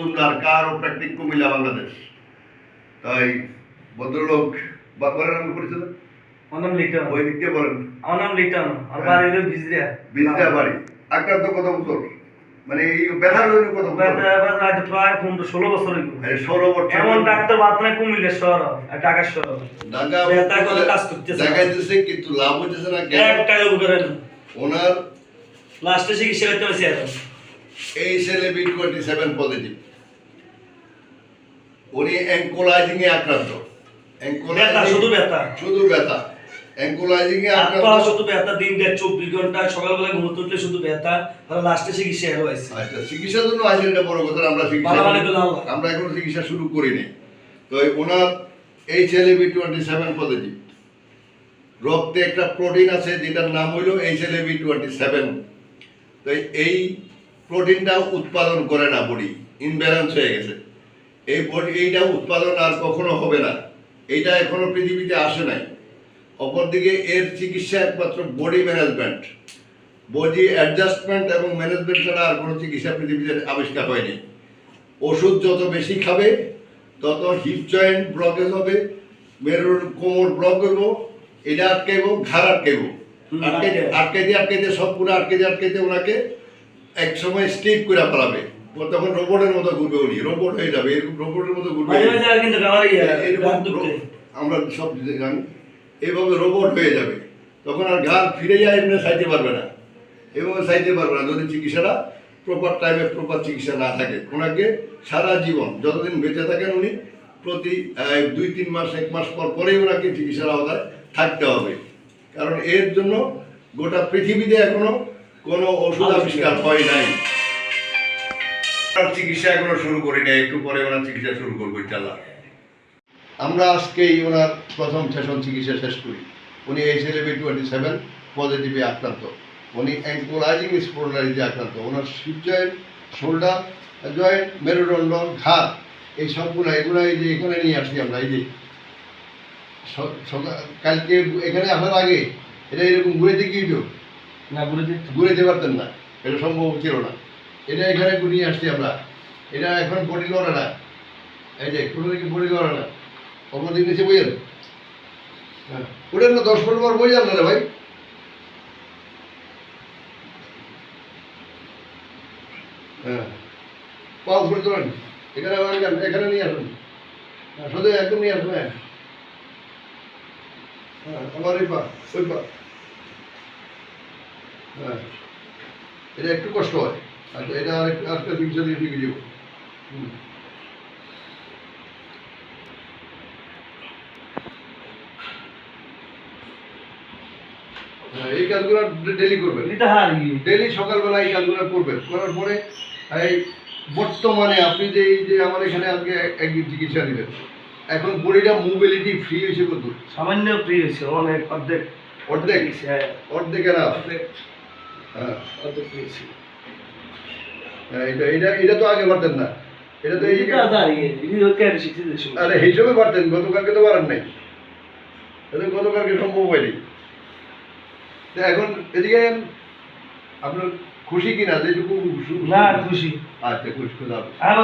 মজুমদার কারোপ্র্যাকটিক কুমিল্লা বাংলাদেশ। তাই ভদ্রলোক বা বলেন আমি পরিচিত আমার নাম লিটন। ওই দিক দিয়ে বলেন। আমার নাম লিটন। আমার বাড়ি হলো বিজরিয়া। বিদ্যা বাড়ি। আক্রান্ত কত বছর? মানে এই ব্যথার জন্য কত বছর? ব্যথা ব্যথা আজ প্রায় পনেরো ষোলো বছর মানে ষোলো বছর। এমন ডাক্তার বাদ নাই কুমিল্লা শহর আর ঢাকা শহর। ঢাকা ব্যথা করে কাজ করতেছে। দেখাইতেছে কিন্তু লাভ হইতেছে না একটাই উপকারে না। ওনার লাস্টে চিকিৎসা করতে এখন। এই ছেলে বি টোয়েন্টি সেভেন পজিটিভ উনি অ্যাঙ্কোলাইজিং এ আক্রান্ত শুধু ব্যথা। শুধু ব্যথা। অ্যাঙ্কোলাইজিং এ আক্রান্ত। শুধু ব্যথা দিন দেড় চব্বিশ ঘণ্টা সকালবেলা ঘুমোতে উঠলে শুধু ব্যথা আর লাস্টে চিকিৎসা হয়েছে। আচ্ছা চিকিৎসার জন্য আসেন এটা বড় কথা আমরা চিকিৎসা ভালো ভালো করে আল্লাহ। আমরা এখনও চিকিৎসা শুরু করিনি। তো ওনার এই ছেলে বি টোয়েন্টি সেভেন পজিটিভ রক্তে একটা প্রোটিন আছে যেটার নাম হইল এই ছেলে বি টোয়েন্টি সেভেন তো এই প্রোটিনটা উৎপাদন করে না বডি ইনব্যালেন্স হয়ে গেছে। এই বডি এইটা উৎপাদন আর কখনো হবে না। এইটা এখনও পৃথিবীতে আসে নাই। অপরদিকে এর চিকিৎসা একমাত্র বডি ম্যানেজমেন্ট বডি অ্যাডজাস্টমেন্ট এবং ম্যানেজমেন্ট ছাড়া আর কোনো চিকিৎসা পৃথিবীতে আবিষ্কার হয়নি। ওষুধ যত বেশি খাবে তত হিপ জয়েন্ট ব্লকেজ হবে মেরুর কোমর ব্লক করব এটা আটকাইব ঘাড় আটকাইব। সব পুরো আটকে দিয়ে আটকে দিয়ে ওনাকে এক সময় স্টিপ করে ফেলাবে। ও তখন রোবটের মতো ঘুরবে উনি। রোবট হয়ে যাবে এরকম রোবটের মতো ঘুরবে আমার সব জানি এইভাবে রোবট হয়ে যাবে। তখন আর ঘাড় ফিরে যায় এমনি সাইতে পারবে না। এভাবে সাইতে পারবে না। যদি চিকিৎসাটা প্রপার টাইমে প্রপার চিকিৎসা না থাকে। ওনাকে সারা জীবন যতদিন বেঁচে থাকেন উনি প্রতি দুই তিন মাস এক মাস পর পরেই ওনাকে চিকিৎসার আওতায় থাকতে হবে। কারণ এর জন্য গোটা পৃথিবীতে এখনও কোনো ওষুধ আবিষ্কার হয় নাই। চিকিৎসা এখনও শুরু করি নাই একটু পরে ওনার চিকিৎসা শুরু করব ইনশাল্লাহ। আমরা আজকেই ওনার প্রথম সেশন চিকিৎসা শেষ করি। উনি এই ছেলেবি টোয়েন্টি সেভেন পজিটিভে আক্রান্ত। উনি অ্যাঙ্কোলাইজিং স্পোর্লারিতে আক্রান্ত। ওনার শিপ জয়েন্ট শোল্ডার জয়েন্ট মেরুদণ্ড ঘাট এই সবগুলো এগুলো এই যে এখানে নিয়ে আসছি আমরা এই যে কালকে এখানে আসার আগে এটা এরকম ঘুরে দেখিয়ে তো না ঘুরে দিতে ঘুরেতে পারতেন না এটা সম্ভব ছিল না। এটা এখানে নিয়ে আসছি আমরা। এটা এখন বডি লড়ে না। এই যে, কোনো দিকে বডি লড়ে না। অপরদিকে নিচে বইয়েন হ্যাঁ। ওটার না দশ পনেরো বার বই না ভাই? হ্যাঁ। পাও ধরে তোলেন এখানে এখানে নিয়ে আসুন। হ্যাঁ শুধু একদম নিয়ে আসুন হ্যাঁ। হ্যাঁ আবার ওই পা ওই পা। হ্যাঁ। এটা একটু কষ্ট হয়। আচ্ছা এটা আর একটু আজকে চিকিৎসা দিয়ে। হ্যাঁ, এই কাজগুলো ডেলি করবেন। ডেলি সকালবেলা এই কাজগুলো করবেন। করার পরে এই বর্তমানে আপনি যে এই যে আমার এখানে আজকে একদিন চিকিৎসা দিলেন এখন বডিটা মোবিলিটি ফ্রি হয়েছে কত? সামান্য ফ্রি হয়েছে অনেক অর্ধেক। অর্ধেক? হ্যাঁ। অর্ধেক অর্ধেক। হ্যাঁ। অর্ধেক পেয়েছি হ্যাঁ, এটা এটা এটা তো আগে পারতেন না। এটা তো এই এটা দাঁড়িয়ে ইনি ওকে আর শিখতে দিয়েছে। আরে হিসেবে পারতেন গতকালকে তো পারেন নাই। এটা গতকালকে সম্ভব হয়নি। এখন এদিকে আপনার খুশি কিনা? যেটুকু না খুশি। আচ্ছা খুশি খুশি। আর